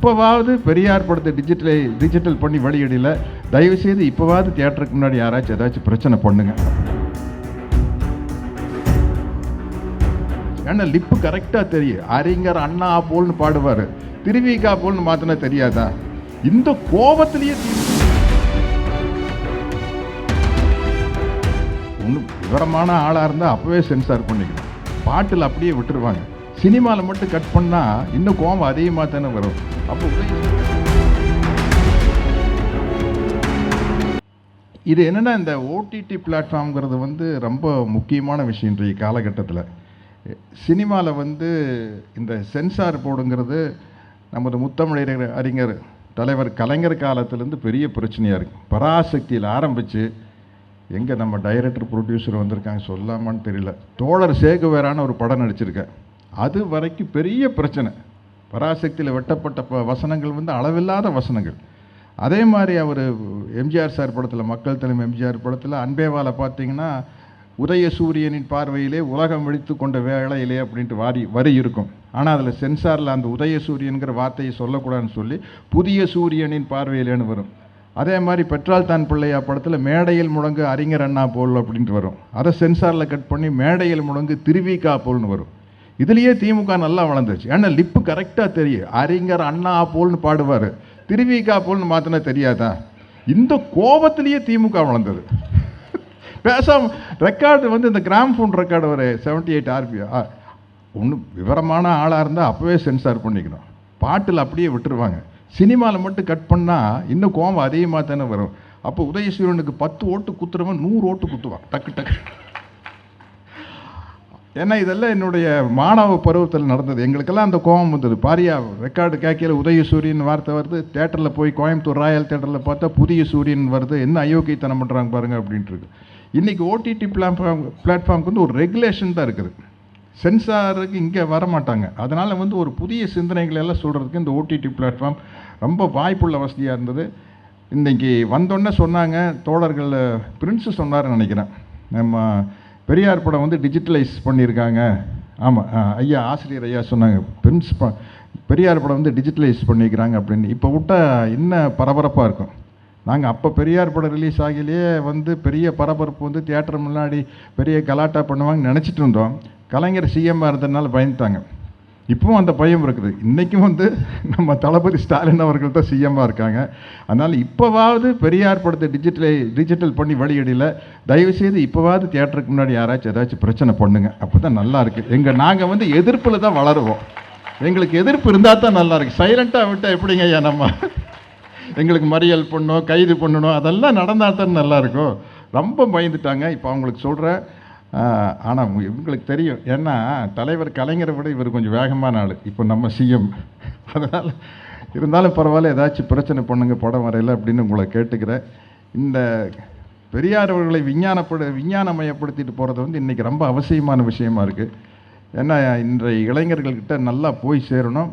இப்போவாவது பெரியார் படத்தை டிஜிட்டலை டிஜிட்டல் பண்ணி வெளியிடல. தயவுசெய்து இப்போவாவது தியேட்டருக்கு முன்னாடி யாராச்சும் ஏதாச்சும் பிரச்சனை பண்ணுங்க. ஏன்னா லிப்பு கரெக்டாக தெரியும். அறிஞர் அண்ணா போல்னு பாடுவார். திருவிகா போல்னு மாத்தினா தெரியாதா? இந்த கோபத்திலேயே ஒன்றும் விவரமான ஆளாக இருந்தால் அப்போவே சென்சார் பண்ணிக்கணும். பாட்டில் அப்படியே விட்டுருவாங்க. சினிமாவில் மட்டும் கட் பண்ணால் இன்னும் கோபம் அதிகமாக தானே வரும். அப்போ இது என்னென்னா இந்த ஓடிடி பிளாட்ஃபார்ம்ங்கிறது வந்து ரொம்ப முக்கியமான விஷயம் இன்றைய காலகட்டத்தில். சினிமாவில் வந்து இந்த சென்சார் போர்டுங்கிறது நமது முத்தமிழர் அறிஞர் தலைவர் கலைஞர் காலத்திலேருந்து பெரிய பிரச்சனையாக இருக்குது பராசக்தியில் ஆரம்பித்து எங்கே நம்ம டைரக்டர் ப்ரொடியூசர் வந்திருக்காங்க சொல்லாமான்னு தெரியல. தோழர் சேகுவேரான ஒரு படம் நடிச்சிருக்கேன் அது வரைக்கும் பெரிய பிரச்சனை. பராசக்தியில் வெட்டப்பட்ட ப வசனங்கள் வந்து அளவில்லாத வசனங்கள். அதே மாதிரி அவர் எம்ஜிஆர் சார் படத்தில் மக்கள் தலைமை எம்ஜிஆர் படத்தில் அன்பேவால பார்த்தீங்கன்னா உதயசூரியனின் பார்வையிலே உலகம் வெடித்து கொண்ட வேளையிலே அப்படின்ட்டு வாரி வரி இருக்கும். ஆனால் அதில் சென்சாரில் அந்த உதய சூரியன்கிற வார்த்தையை சொல்லக்கூடாதுன்னு சொல்லி புதிய சூரியனின் பார்வையிலேன்னு வரும். அதே மாதிரி பெற்றால் தான் பிள்ளையா படத்தில் மேடையில் முழங்கு அறிஞர் அண்ணா போல் அப்படின்ட்டு வரும். அதை சென்சாரில் கட் பண்ணி மேடையில் முழங்கு திருவிக்கா போல்னு வரும். இதுலேயே திமுக நல்லா வளர்ந்துச்சு ஏன்னா லிப்பு கரெக்டாக தெரியும். அறிஞர் அண்ணா போல்னு பாடுவார். திருவிகா போல்னு மாற்றினா தெரியாதா? இந்த கோபத்திலேயே திமுக வளர்ந்தது. பேசாம ரெக்கார்டு வந்து இந்த கிராம் ஃபோன் ரெக்கார்டு ஒரு செவன்ட்டி எயிட் ஆர்பி ஒன்றும் விவரமான ஆளாக இருந்தால் அப்போவே சென்சார் பண்ணிக்கணும். பாட்டில் அப்படியே விட்டுருவாங்க. சினிமாவில் மட்டும் கட் பண்ணால் இன்னும் கோபம் அதிகமாக தானே வரும். அப்போ உதயசூரனுக்கு பத்து ஓட்டு குத்துறவன் நூறு ஓட்டு குத்துவான். டக்கு டக்கு. ஏன்னா இதெல்லாம் என்னுடைய மாணவ பருவத்தில் நடந்தது. எங்களுக்கெல்லாம் அந்த கோபம் வந்தது. பாரியா ரெக்கார்டு கேட்கல உதய சூரியன் வார்த்தை வருது. தேட்டரில் போய் கோயம்புத்தூர் ராயல் தேட்டரில் பார்த்தா புதிய சூரியன் வருது. என்ன அயோக்கியத்தனம் பண்ணுறாங்க பாருங்கள் அப்படின்ட்டு இன்றைக்கி ஓடிடி பிளாட்ஃபார்ம் பிளாட்ஃபார்முக்கு வந்து ஒரு ரெகுலேஷன் தான் இருக்குது. சென்சாருக்கு இங்கே வர மாட்டாங்க அதனால் வந்து ஒரு புதிய சிந்தனைகள் எல்லாம் சொல்கிறதுக்கு இந்த ஓடிடி பிளாட்ஃபார்ம் ரொம்ப வாய்ப்புள்ள வசதியாக இருந்தது. இன்றைக்கி வந்தோடனே சொன்னாங்க தோழர்கள் பிரின்ஸு சொன்னார்னு நினைக்கிறேன். நம்ம பெரியார் படம் வந்து டிஜிட்டலைஸ் பண்ணியிருக்காங்க. ஆமாம் ஐயா ஆசிரியர் ஐயா சொன்னாங்க பிரின்ஸ் பெரியார் படம் வந்து டிஜிட்டலைஸ் பண்ணியிருக்கிறாங்க அப்படின்னு. இப்போ விட்டால் இன்னும் பரபரப்பாக இருக்கும்? நாங்கள் அப்போ பெரியார் படம் ரிலீஸ் ஆகிலேயே வந்து பெரிய பரபரப்பு வந்து தியேட்டர் முன்னாடி பெரிய கலாட்டா பண்ணுவாங்கன்னு நினச்சிட்டு இருந்தோம். கலைஞர் சிஎம்மாக இருந்ததுனால பயந்துட்டாங்க. இப்பவும் அந்த பயம் இருக்குது. இன்றைக்கும் வந்து நம்ம தளபதி ஸ்டாலின் அவர்கள் தான் சிஎம்மாக இருக்காங்க. அதனால் இப்போவாவது பெரியார் படத்தை டிஜிட்டலை டிஜிட்டல் பண்ணி வழியடியில் தயவுசெய்து இப்போவாவது தியேட்டருக்கு முன்னாடி யாராச்சும் ஏதாச்சும் பிரச்சனை பண்ணுங்க. அப்போ தான் நல்லா இருக்குது எங்கள் நாங்கள் வந்து எதிர்ப்பில் தான் வளருவோம். எங்களுக்கு எதிர்ப்பு இருந்தால் தான் நல்லா இருக்குது சைலண்ட்டாக விட்டால் எப்படிங்க ஐயா நம்ம? எங்களுக்கு மறியல் பண்ணணும் கைது பண்ணணும் அதெல்லாம் நடந்தால் தான் நல்லாயிருக்கும் ரொம்ப பயந்துட்டாங்க. இப்போ அவங்களுக்கு சொல்கிறேன் ஆனால் இவங்களுக்கு தெரியும். ஏன்னா தலைவர் கலைஞரை விட இவர் கொஞ்சம் வேகமான ஆள். இப்போ நம்ம சிஎம் அதனால் இருந்தாலும் பரவாயில்ல ஏதாச்சும் பிரச்சனை பண்ணுங்க படம் வரையில் அப்படின்னு உங்களை கேட்டுக்கிறேன். இந்த பெரியார் அவர்களை விஞ்ஞானப்படு விஞ்ஞானமயப்படுத்திட்டு போகிறது வந்து இன்றைக்கி ரொம்ப அவசியமான விஷயமா இருக்குது ஏன்னா இன்றைய இளைஞர்கள்கிட்ட நல்லா போய் சேரணும்.